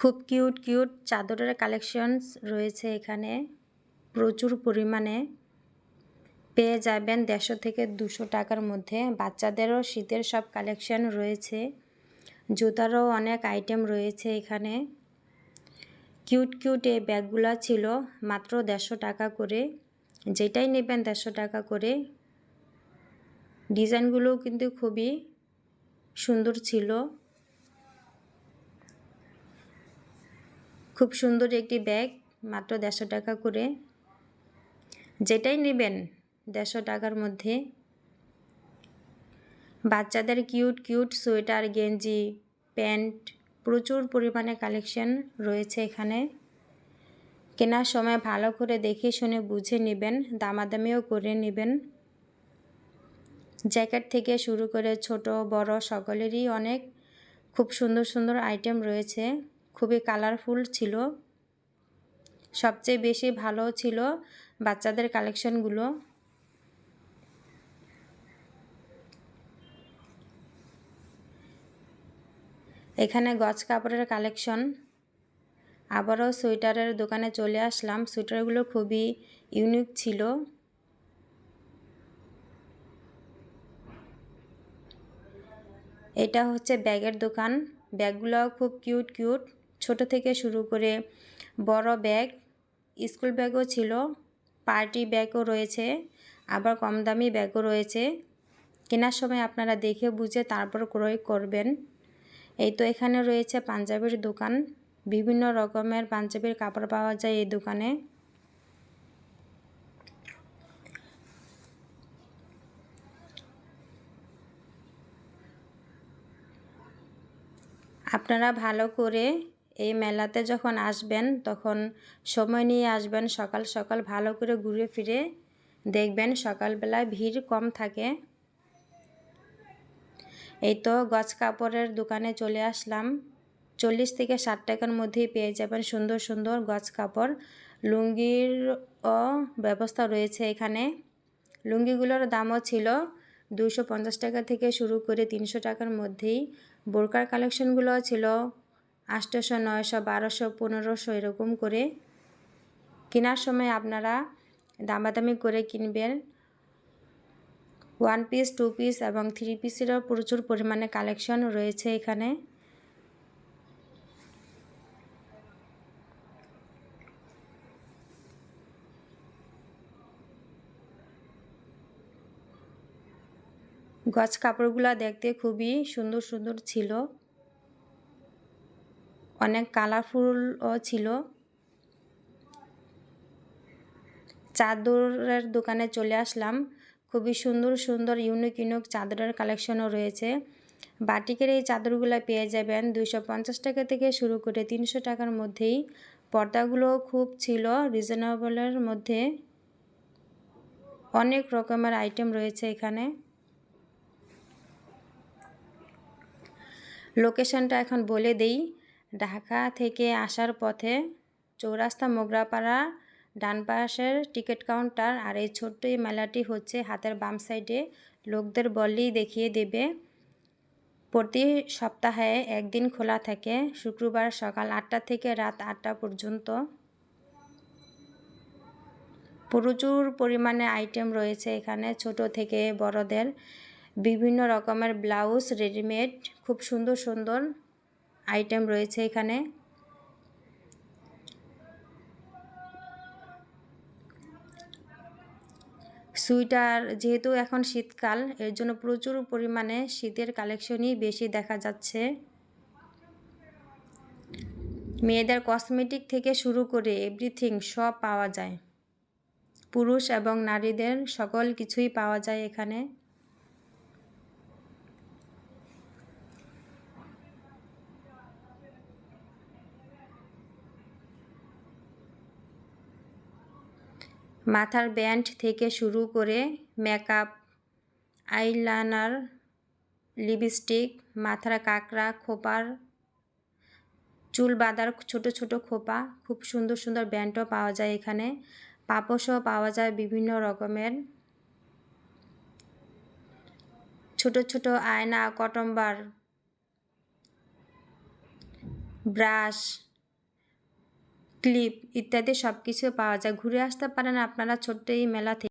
খুব cute cute চাদরের collections রয়েছে এখানে। প্রচুর পরিমাণে। পেয়ে যাবেন দেড়শো থেকে দুশো টাকার মধ্যে। বাচ্চাদেরও শীতের সব কালেকশন রয়েছে। জুতারও অনেক আইটেম রয়েছে এখানে। কিউট কিউট এই ব্যাগগুলো ছিল মাত্র দেড়শো টাকা করে। যেটাই নেবেন দেড়শো টাকা করে। ডিজাইনগুলোও কিন্তু খুবই সুন্দর ছিল। খুব সুন্দর একটি ব্যাগ, মাত্র দেড়শো টাকা করে। যেটাই নেবেন দেড়শো টাকার মধ্যে। বাচ্চাদের কিউট কিউট সোয়েটার, গেঞ্জি, প্যান্ট, প্রচুর পরিমাণে কালেকশন রয়েছে এখানে। কেনার সময় ভালো করে দেখে শুনে বুঝে নেবেন, দামাদামিও করে নেবেন। জ্যাকেট থেকে শুরু করে ছোট, বড় সকলেরই অনেক খুব সুন্দর সুন্দর আইটেম রয়েছে। খুবই কালারফুল ছিল। সবচেয়ে বেশি ভালো ছিল বাচ্চাদের কালেকশনগুলো এখানে গজ কাপড়ের কালেকশন আবারও সোয়েটারের দোকানে চলে আসলাম। সোয়েটারগুলো খুবই ইউনিক ছিল। এটা হচ্ছে ব্যাগের দোকান। ব্যাগগুলো খুব কিউট কিউট ছোট থেকে শুরু করে বড় ব্যাগ, স্কুল ব্যাগও ছিল, পার্টি ব্যাগও রয়েছে, আবার কম দামি ব্যাগও রয়েছে। কেনার সময় আপনারা দেখে বুঝে তারপর ক্রয় করবেন। এই তো এখানে রয়েছে পাঞ্জাবির দোকান। বিভিন্ন রকমের পাঞ্জাবির কাপড় পাওয়া যায় এই দোকানে। আপনারা ভালো করে এই মেলাতে যখন আসবেন, তখন সময় নিয়ে আসবেন, সকাল সকাল ভালো করে ঘুরে ফিরে দেখবেন সকালবেলায় ভিড় কম থাকে। এই তো গজ কাপড়ের দোকানে চলে আসলাম। চল্লিশ থেকে ষাট টাকার মধ্যেই পেয়ে যাবেন সুন্দর সুন্দর গজ কাপড়। লুঙ্গির ব্যবস্থা রয়েছে এখানে। লুঙ্গিগুলোর দামও ছিল দুশো টাকা থেকে শুরু করে তিনশো টাকার মধ্যেই। বোরকার কালেকশনগুলো ছিল। আটশোশো নয়শো বারোশো পনেরোশো এরকম করে কেনার সময় আপনারা দামাদামি করে কিনবেন। ওয়ান পিস টু পিস এবং থ্রি পিসেরও প্রচুর পরিমাণে কালেকশন রয়েছে এখানে। গজ কাপড়গুলো দেখতে খুবই সুন্দর সুন্দর ছিল। অনেক কালারফুলও ছিল। চাদরের দোকানে চলে আসলাম। খুবই সুন্দর সুন্দর ইউনিক ইউনিক চাদরের কালেকশনও রয়েছে। বাটিকের এই চাদরগুলো পেয়ে যাবেন দুইশো পঞ্চাশ টাকা থেকে শুরু করে তিনশো টাকার মধ্যেই। পর্দাগুলো খুব ছিল রিজনেবলের মধ্যে। অনেক রকমের আইটেম রয়েছে এখানে। লোকেশনটা এখন বলে দেই। ঢাকা থেকে আসার পথে চৌরাস্তা মোগরাপাড়া ডান পাশের টিকিট কাউন্টার আর এই ছোট্ট এই মেলাটি হচ্ছে হাতের বাম সাইডে লোকদের বললেই দেখিয়ে দেবে। প্রতি সপ্তাহে একদিন খোলা থাকে, শুক্রবার সকাল আটটা থেকে রাত আটটা পর্যন্ত। প্রচুর পরিমাণে আইটেম রয়েছে এখানে, ছোট থেকে বড়দের। বিভিন্ন রকমের ব্লাউজ, রেডিমেড, খুব সুন্দর সুন্দর। আইটেম রয়েছে এখানে। সুইটার, যেহেতু এখন শীতকাল, এর জন্য প্রচুর পরিমাণে শীতের কালেকশনই বেশি দেখা যাচ্ছে। মেয়েদের কসমেটিক থেকে শুরু করে এভরিথিং সব পাওয়া যায়। পুরুষ এবং নারীদের সকল কিছুই পাওয়া যায় এখানে। মাথার ব্যান্ড থেকে শুরু করে মেকআপ, আইলাইনার, লিপস্টিক, মাথার কাঁকড়া, খোপার, চুল বাঁধার ছোট ছোট খোপা, খুব সুন্দর সুন্দর ব্যান্ডও পাওয়া যায় এখানে। পাপোশও পাওয়া যায় বিভিন্ন রকমের। ছোট ছোট আয়না, কটম্বার, ব্রাশ ক্লিপ ইত্যাদি সব কিছু পাওয়া যায়। ঘুরে আসতে পারেন আপনারা ছোট্ট এই মেলা থেকে।